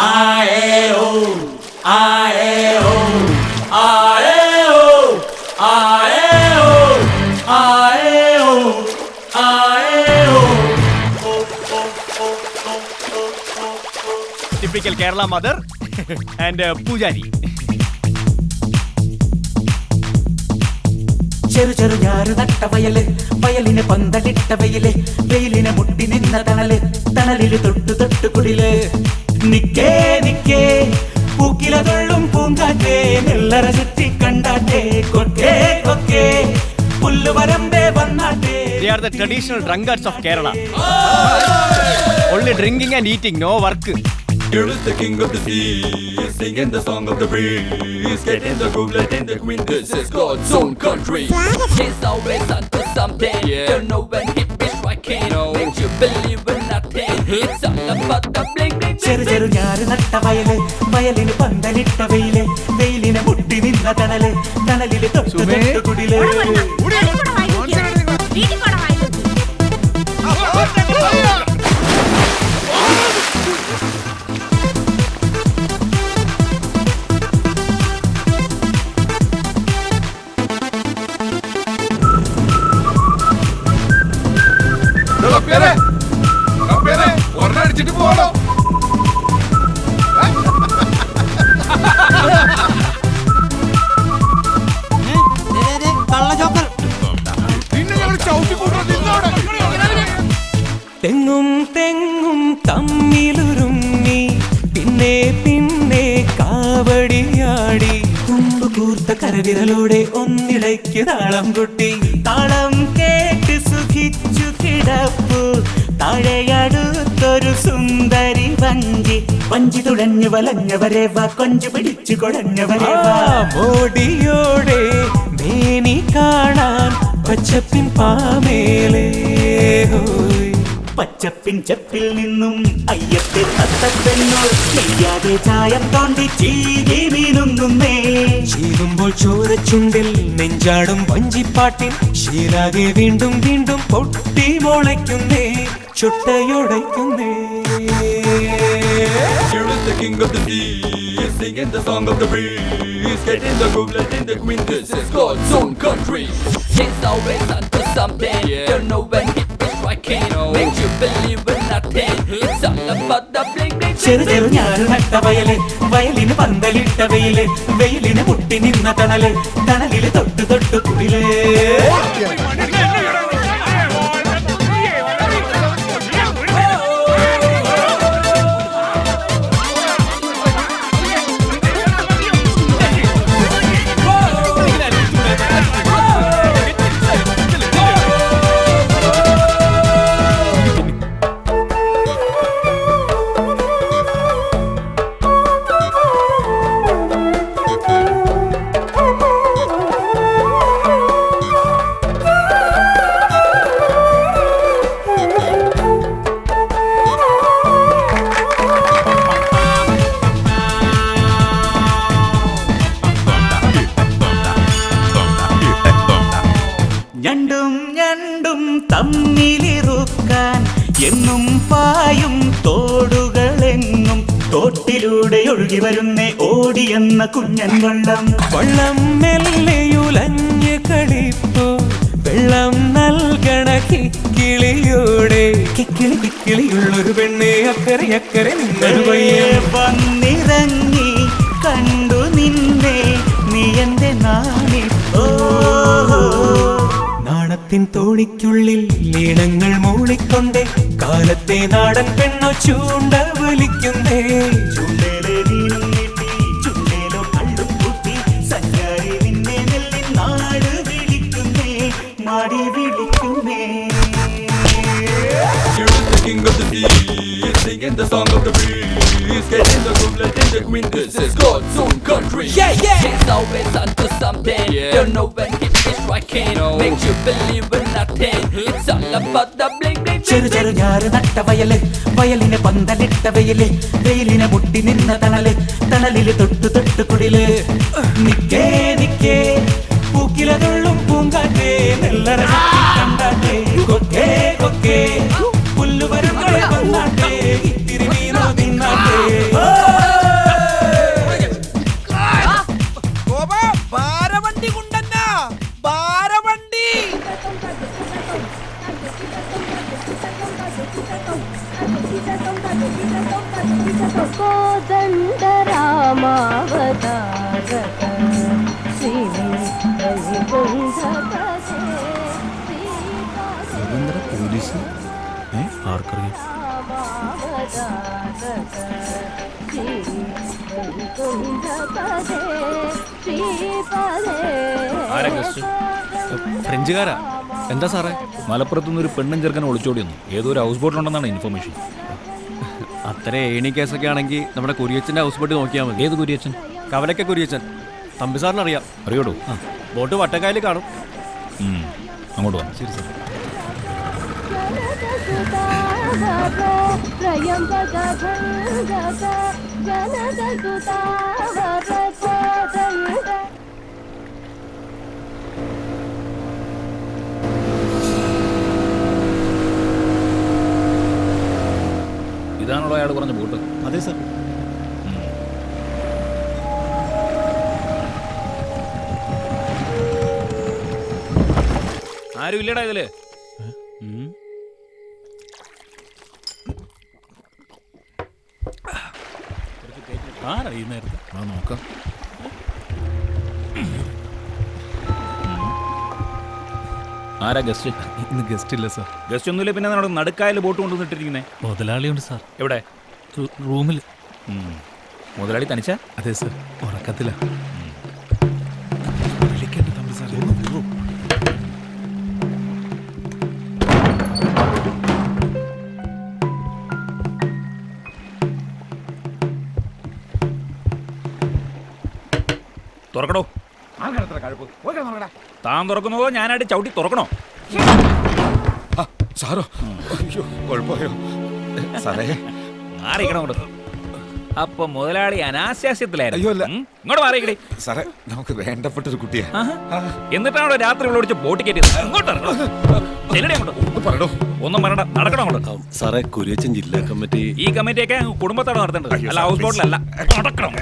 ആയേ ഓ ആയേ ഓ ആയേ ഓ ആയേ ഓ ആയേ ഓ ആയേ ഓ typical Kerala mother and Pujari. ചെറു ചെറു ഞാറ് നട്ട വയൽ വയലിന് പന്തലിട്ട വെയിൽ വെയിലിന് മുട്ടി നിന്ന തണൽ തണലിൽ തൊട്ടു തൊട്ടു കുടിൽ நிக்கே நிக்கே பூக்கில தொள்ளும் பூங்காற்றே மெல்லர சுத்தி கண்டாற்றே கொக்கே கொக்கே புல்லு வரம்பே வந்தாற்றே They are the traditional drunkards of Kerala. Only drinking and eating, no work. Girl is the king of the sea, singing the song of the breeze. Get in the groove, let in the queen. This is God's own country. It's always on to something. Yeah. Don't know when it striking. Makes you believe in nothing. It's all about the bling bling. ചെറു ചെറു ഞാറ് നട്ട വയൽ വയലിന് പന്തലിട്ട വെയിൽ വെയിലിനെ മുട്ടി നിന്ന തണൽ തണലിൽ തൊട്ടു തൊട്ടു കുടിൽ ഒരെണ്ണടിച്ചിട്ട് ഒരെണ്ണം അടിച്ചിട്ട് പോകണോ തെങ്ങും തെങ്ങും തമ്മിലുരുമ്മി. പിന്നെ പിന്നെ കാവടിയാടി. കുമ്പ് കൂർത്ത കരവിരലോടെ ഒന്നിടയ്ക്ക് താളം കൊട്ടി. താളം കേട്ട് കിടപ്പു. താഴെയടുത്തൊരു സുന്ദരി വഞ്ചി. വഞ്ചി തുഴഞ്ഞു വലഞ്ഞവരെ വാ കൊഞ്ചു പിടിച്ചു കുഴഞ്ഞവരെ മോടിയോടെ മേനി കാണാൻ പച്ചപ്പിൻ പാമേലേ ഹോയ് പച്ചപ്പിൻ ചെപ്പിൽ നിന്നും അയ്യത്തെ തത്തപ്പെണ്ണോ ചെയ്യാതെ ചായം തോണ്ടി ചീകി വീണുന്നേ ചീകുമ്പോൾ ചോരച്ചുണ്ടിൽ നെഞ്ചാടും വഞ്ചിപ്പാട്ടിൻ ശീലാകെ വീണ്ടും വീണ്ടും പൊട്ടി മുളയ്ക്കുന്നേ ചുട്ടയുടയ്ക്കുന്നേ Here is the king of the sea, singing the song of the breeze, getting the groove, letting the queen. This is God's own country. He's always onto something. Don't know when he ചെറു ചെറു ഞാറ് നട്ട വയൽ വയലിന് പന്തലിട്ട വെയിൽ വെയിലിന് മുട്ടി നിന്ന തണൽ തണലിൽ തൊട്ട് തൊട്ട് കുടിൽ. തമ്മിലിറുക്കാൻ എന്നും പായും തോടുകളെങ്ങും തോട്ടിലൂടെ ഒഴുകി വരുന്നേ ഓടിയെന്ന കുഞ്ഞൻ വള്ളം. വള്ളം മെല്ലയുലഞ്ഞ് കളിപ്പോ. വെള്ളം നൽകണ കിക്കിളിയോടെ. കിക്കിളി കിക്കിളിയുള്ളൊരു പെണ്ണെ അക്കരെ അക്കരെ നിങ്ങൾ വന്നിറങ്ങി കണ്ടു നിന്നെ. നീ എന്റെ നാണി നാണത്തിൻ തോണിക്കുള്ളിൽ ലീണങ്ങൾ മൂളിക്കൊണ്ടേ കാലത്തെ നാടൻ പെണ്ണോ ചൂണ്ട വലിക്കുന്നേ the king of the sea, singing the song of the breeze, getting the groove, letting the queen. This is God's own country. Yeah, yeah. It's always onto something. yeah. Don't know when he be striking. Makes you believe in nothing. It's all about the bling bling. ചെറു ചെറു ഞാറ് നട്ട വയൽ വയലിന് പന്തലിട്ട വെയിൽ വെയിലിനെ മുട്ടി നിന്ന തണൽ തണലിൽ തൊട്ടു തൊട്ടു കുടിൽ നിക്കേ പോലീസ് ആർക്കറിയാം? ഫ്രഞ്ചുകാരാ? എന്താ സാറേ? മലപ്പുറത്തുനിന്ന് ഒരു പെണ്ണും ചെറുക്കനെ ഒളിച്ചോടി വന്നു. ഏതോ ഒരു ഹൗസ് ബോട്ടിലുണ്ടെന്നാണ് ഇൻഫർമേഷൻ അത്ര ഏണി കേസൊക്കെ ആണെങ്കിൽ നമ്മുടെ കുരിയച്ചന്റെ ഹൗസ് ബോട്ട് നോക്കിയാൽ മതി. ഏത് കുരിയച്ചൻ? കവലക്ക കുരിയച്ചൻ. തമ്പി സാറിന് അറിയാം. അറിയോടോ? ബോട്ട് വട്ടക്കായൽ കാണും. അങ്ങോട്ട് വന്നു. ശരി സാർ ഇതാണല്ലോ അയാൾ പറഞ്ഞ ബോട്ട് അതെ സാർ. ആരും ഇല്ലടാ ഇതിൽ. ആരാ ഈ നേരത്തെ. നോക്കാം. ആരാ ഗസ്റ്റ് ഇന്ന് ഗസ്റ്റ് ഇല്ല സാർ ഗസ്റ്റ് ഒന്നുമില്ല പിന്നെ നമ്മുടെ നടുക്കായൽ ബോട്ട് കൊണ്ടുവന്നിട്ടിരിക്കുന്നേ മുതലാളിയുണ്ട് സാർ എവിടെ? റൂമിൽ. മുതലാളി തനിച്ച? അതെ സാർ ഉറക്കത്തില്ല തുറക്കുന്നതോ ഞാനായിട്ട് ചവിട്ടി തുറക്കണോ? സാറോ. അയ്യോ കുഴപ്പമായോ? സാറേ. മാറിക്കണം അങ്ങോട്ട് അപ്പൊ മുതലാളി അനാശാസ്യത്തിലായിരുന്നു? ഇങ്ങോട്ട് മാറിയിക്കടി സാറേ നമുക്ക് വേണ്ടപ്പെട്ട ഒരു കുട്ടിയാ എന്നിട്ടാണോ രാത്രി വിളിച്ച് ബോട്ട് കയറ്റിയത്? ഇങ്ങോട്ട് ഇറങ്ങ്. അങ്ങോട്ട്. ഒന്ന് ഒന്നും പറയണ്ട നടക്കണം അങ്ങോട്ട്? സാറേ കുരിയച്ചൻ ജില്ലാ കമ്മിറ്റി. ഈ കമ്മിറ്റിയൊക്കെ കുടുംബത്തോടെ നടത്തേണ്ടത്. അല്ല ഹൗസ് ബോട്ടിലല്ല. നടക്കണം?